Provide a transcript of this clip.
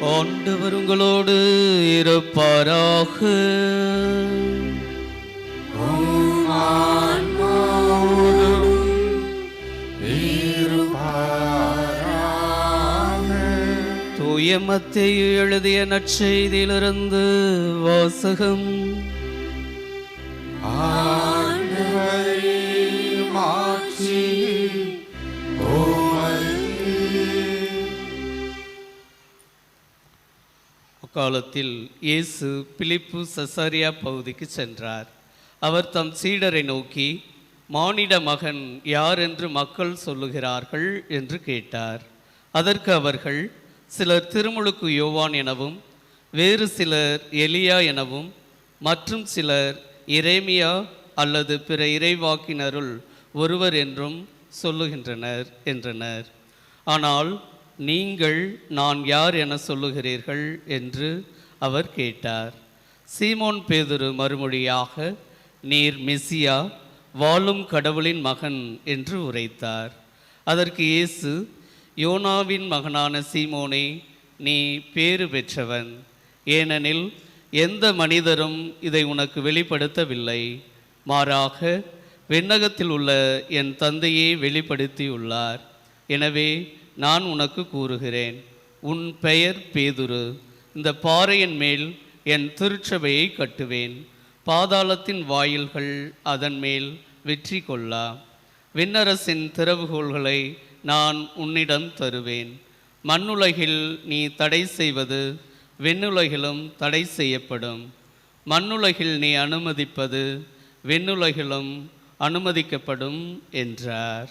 ஆண்டவர் உங்களோடு இருப்பாராக. தூய எழுதிய நற்செய்தியிலிருந்து வாசகம். ஆ அக்காலத்தில் இயேசு பிலிப்பு சசாரியா பகுதிக்கு சென்றார். அவர் தம் சீடரை நோக்கி மானிட மகன் யார் என்று மக்கள் சொல்லுகிறார்கள்? என்று கேட்டார். அதற்கு அவர்கள் சிலர் திருமுழுக்கு யோவான் எனவும் வேறு சிலர் எலியா எனவும் மற்றும் சிலர் இரேமியா அல்லது பிற இறைவாக்கினருள் ஒருவர் என்றும் சொல்லுகின்றனர் என்றனர். ஆனால் நீங்கள் நான் யார் என சொல்லுகிறீர்கள் என்று அவர் கேட்டார். சீமோன் பேதுரு மறுமொழியாக நீர் மெசியா வாழும் கடவுளின் மகன் என்று உரைத்தார். அதற்கு இயேசு யோனாவின் மகனான சீமோனே நீ பேறு பெற்றவன். ஏனெனில் எந்த மனிதரும் இதை உனக்கு வெளிப்படுத்தவில்லை. மாறாக விண்ணகத்தில் உள்ள என் தந்தையை வெளிப்படுத்தியுள்ளார். எனவே நான் உனக்கு கூறுகிறேன். உன் பெயர் பேதுரு. இந்த பாறையின் மேல் என் திருச்சபையை கட்டுவேன். பாதாளத்தின் வாயில்கள் அதன் மேல் வெற்றி கொள்ளா. விண்ணரசின் திறவுகோள்களை நான் உன்னிடம் தருவேன். மண்ணுலகில் நீ தடை செய்வது விண்ணுலகிலும் தடை செய்யப்படும். மண்ணுலகில் நீ அனுமதிப்பது விண்ணுலகிலும் அனுமதிக்கப்படும் என்றார்.